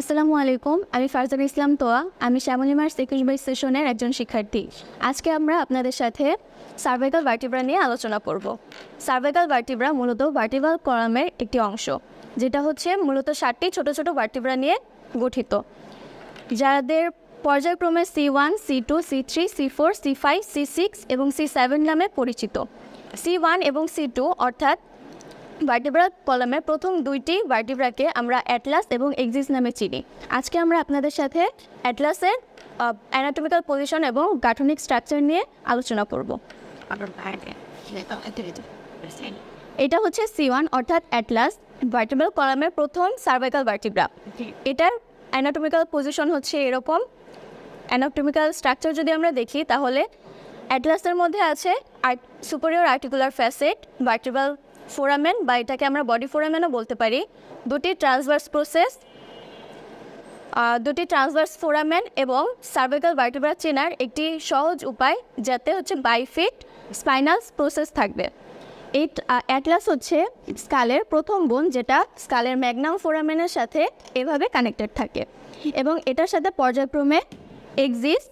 আসসালামু আলাইকুম, আমি ফারজান ইসলাম তোয়া, আমি শ্যামলিমার একুশ বাইশ সেশনের একজন শিক্ষার্থী। আজকে আমরা আপনাদের সাথে সার্ভাইকাল ভার্টিব্রা নিয়ে আলোচনা করব। সার্ভাইকাল ভার্টিব্রা মূলত ভার্টিব্রাল কলামের একটি অংশ, যেটা হচ্ছে মূলত ষাটটি ছোট ছোট ভার্টিব্রা নিয়ে গঠিত। যাদের পর্যায়ক্রমে C one C two C three C four C five C six এবং সি সেভেন নামে পরিচিত। সি ওয়ান এবং সি টু অর্থাৎ ভার্টিব্রা কলামের প্রথম দুইটি ভার্টিব্রাকে আমরা অ্যাটলাস এবং এক্সিস নামে চিনি। আজকে আমরা আপনাদের সাথে অ্যাটলাসের অ্যানাটমিক্যাল পজিশন এবং গাঠনিক স্ট্রাকচার নিয়ে আলোচনা করব। এটা হচ্ছে সি ওয়ান অর্থাৎ অ্যাটলাস। ভার্টিব্রাল কলামের প্রথম সার্ভাইকাল ভার্টিব্রা এটার অ্যানাটমিক্যাল পজিশন হচ্ছে এরকম। অ্যানাটমিক্যাল স্ট্রাকচার যদি আমরা দেখি তাহলে অ্যাটলাসের মধ্যে আছে superior articular facet vertebral foramen বা এটাকে আমরা বডি ফোরামেনও বলতে পারি। দুটি ট্রান্সভার্স প্রসেস দুটি ট্রান্সভার্স ফোরামেন এবং সার্ভাইকাল ভার্টিব্রা চেনার একটি সহজ উপায় যাতে হচ্ছে বাইফিট স্পাইনাল প্রসেস থাকবে। এই অ্যাটলাস হচ্ছে স্কালের প্রথম বোন যেটা স্কালের ম্যাগনাম ফোরামেনের সাথে এভাবে কানেক্টেড থাকে এবং এটার সাথে পর্যায়ক্রমে এক্সিস,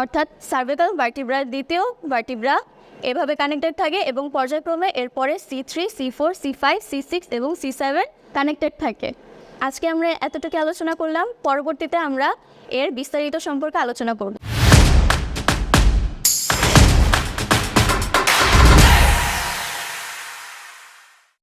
অর্থাৎ সার্ভিকাল ভার্টিব্রার দ্বিতীয় ভার্টিব্রা এভাবে কানেক্টেড থাকে এবং পর্যায়ক্রমে এরপরে C three C four C five C six এবং সি সেভেন কানেক্টেড থাকে। আজকে আমরা এতটুকু আলোচনা করলাম, পরবর্তীতে আমরা এর বিস্তারিত সম্পর্কে আলোচনা করব।